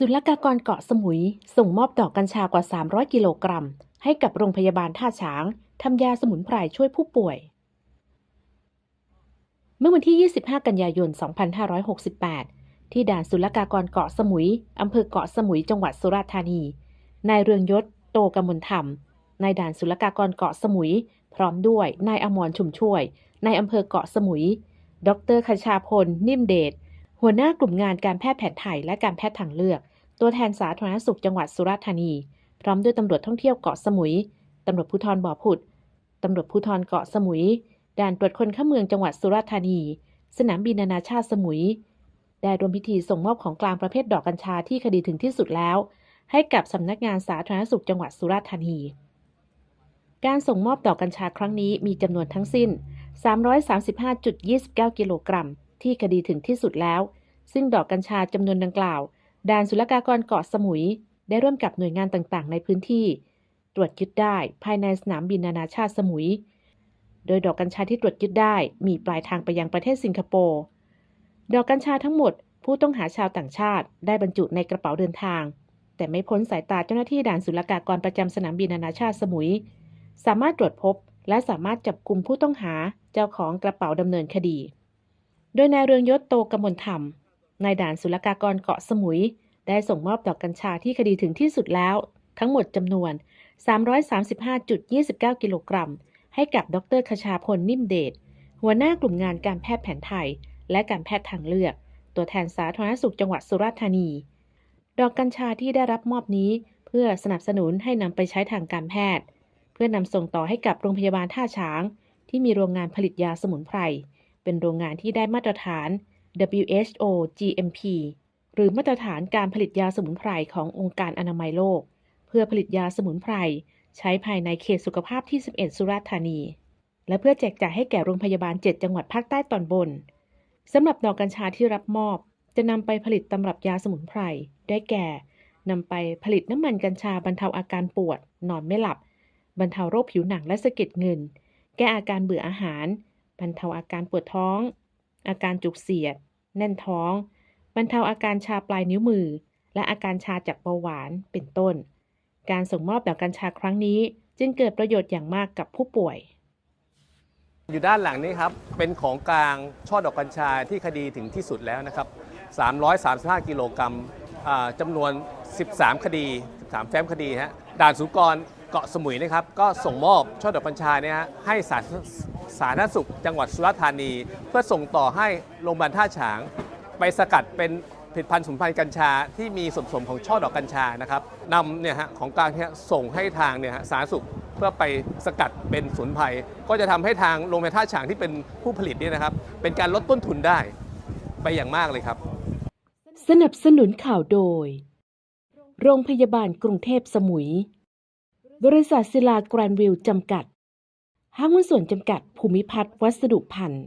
ศุลกากรเกาะสมุย ส่งมอบดอกกัญชากว่า 300 กิโลกรัม ให้กับโรงพยาบาลท่าช้างทำยาสมุนไพรช่วยผู้ป่วย เมื่อวันที่ 25 กันยายน 2568 ที่ด่านศุลกากรเกาะสมุยอำเภอเกาะสมุยจังหวัดสุราษฎร์ธานี นายเรืองยศ โตกมลธรรม นายด่านศุลกากรเกาะสมุย พร้อมด้วยนายอมรชุมช่วย นายอำเภอเกาะสมุย ดรคชาพล นิ่มเดช หัวหน้ากลุ่มงานการแพทย์แผนไทยและการแพทย์ทางเลือก ตัวแทนสาธารณสุขจังหวัดสุราษฎร์ธานี พร้อมด้วยตำรวจท่องเที่ยวเกาะสมุย ตำรวจภูธรบ่อผุด ตำรวจภูธรเกาะสมุย ด่านตรวจคนเข้าเมืองจังหวัดสุราษฎร์ธานี สนามบินนานาชาติสมุย ได้รวมพิธีส่งมอบของกลางประเภทดอกกัญชาที่คดีถึงที่สุดแล้ว ให้กับสำนักงานสาธารณสุขจังหวัดสุราษฎร์ธานี การส่งมอบดอกกัญชาครั้งนี้มีจำนวนทั้งสิ้น 335.29 กิโลกรัม ที่คดีถึงที่สุดแล้ว ซึ่งดอกกัญชาจำนวนดังกล่าว ด่านศุลกากรเกาะสมุย ได้ร่วมกับหน่วยงานต่างๆ ในพื้นที่ ตรวจยึดได้ภายในสนามบินนานาชาติสมุย โดยดอกกัญชาที่ตรวจยึดได้มีปลายทางไปยังประเทศสิงคโปร์ดอกกัญชาทั้งหมด ผู้ต้องหาชาวต่างชาติ ได้บรรจุในกระเป๋าเดินทาง แต่ไม่พ้นสายตาเจ้าหน้าที่ด่านศุลกากรประจำสนามบินนานาชาติสมุย สามารถตรวจพบและสามารถจับกลุ่มผู้ต้องหาเจ้าของกระเป๋าดำเนินคดี โดยนายเรืองยศโตกมลธรรมนายด่านศุลกากรเกาะสมุย ได้ส่งมอบดอกกัญชาที่คดีถึงที่สุดแล้ว ทั้งหมดจำนวน 335.29 กิโลกรัม ให้กับดรคชาพลนิ่มเดช หัวหน้ากลุ่มงานการแพทย์แผนไทย และการแพทย์ทางเลือก ตัวแทนสาธารณสุขจังหวัดสุราษฎร์ธานี ดอกกัญชาที่ได้รับมอบนี้เพื่อสนับสนุนให้นำไปใช้ทางการแพทย์ เพื่อนำส่งต่อให้กับโรงพยาบาลท่าช้าง ที่มีโรงงานผลิตยาสมุนไพร เป็นโรงงานที่ได้มาตรฐาน WHO GMP หรือมาตรฐานการผลิตยาสมุนไพรขององค์การอนามัยโลก เพื่อผลิตยาสมุนไพร ใช้ภายในเขตสุขภาพที่ 11 สุราษฎร์ธานี และเพื่อแจกจ่ายให้แก่โรงพยาบาล 7 จังหวัดภาคใต้ตอนบนสำหรับดอกกัญชาที่รับมอบ จะนำไปผลิตตำรับยาสมุนไพร ได้แก่นำไปผลิตน้ำมันกัญชาบรรเทาอาการปวด นอนไม่หลับ บรรเทาโรคผิวหนังและสะเก็ดเงิน แก้อาการเบื่ออาหาร บรรเทาอาการปวดท้อง อาการจุกเสียด แน่นท้อง บรรเทาอาการชาปลายนิ้วมือ และอาการชาจากเบาหวานเป็นต้น การส่งมอบดอกกัญชาครั้งนี้ จึงเกิดประโยชน์อย่างมากกับผู้ป่วย อยู่ด้านหลังนี้ครับ เป็นของกลางช่อดอกกัญชาที่คดีถึงที่สุดแล้วนะครับ 335 กิโลกรัมจำนวน 13 คดี 13 แฟ้มคดีฮะด่านสุกร เกาะสมุยนะครับก็ส่งมอบช่อดอกกัญชาเนี่ยฮะให้สาธสาธารณสุขจังหวัดสุราษฎร์ธานี เพื่อส่งต่อให้โรงพยาบาลท่าฉาง ไปสกัดเป็นผลิตภัณฑ์สมุนไพรกัญชาที่มีส่วนผสมของช่อดอกกัญชานะครับนำเนี่ยฮะของกลางเนี่ยส่งให้ทางเนี่ยฮะสาธารณสุขเพื่อไปสกัดเป็นสมุนไพรก็จะทำให้ทางโรงพยาบาลท่าฉางที่เป็นผู้ผลิตเนี่ยนะครับเป็นการลดต้นทุนได้ไปอย่างมากเลยครับ สนับสนุนข่าวโดย โรงพยาบาลกรุงเทพสมุย บริษัทศิลาแกรนวิลจำกัด ห้างหุ้นส่วนจำกัด ภูมิพัฒน์วัสดุพันธ์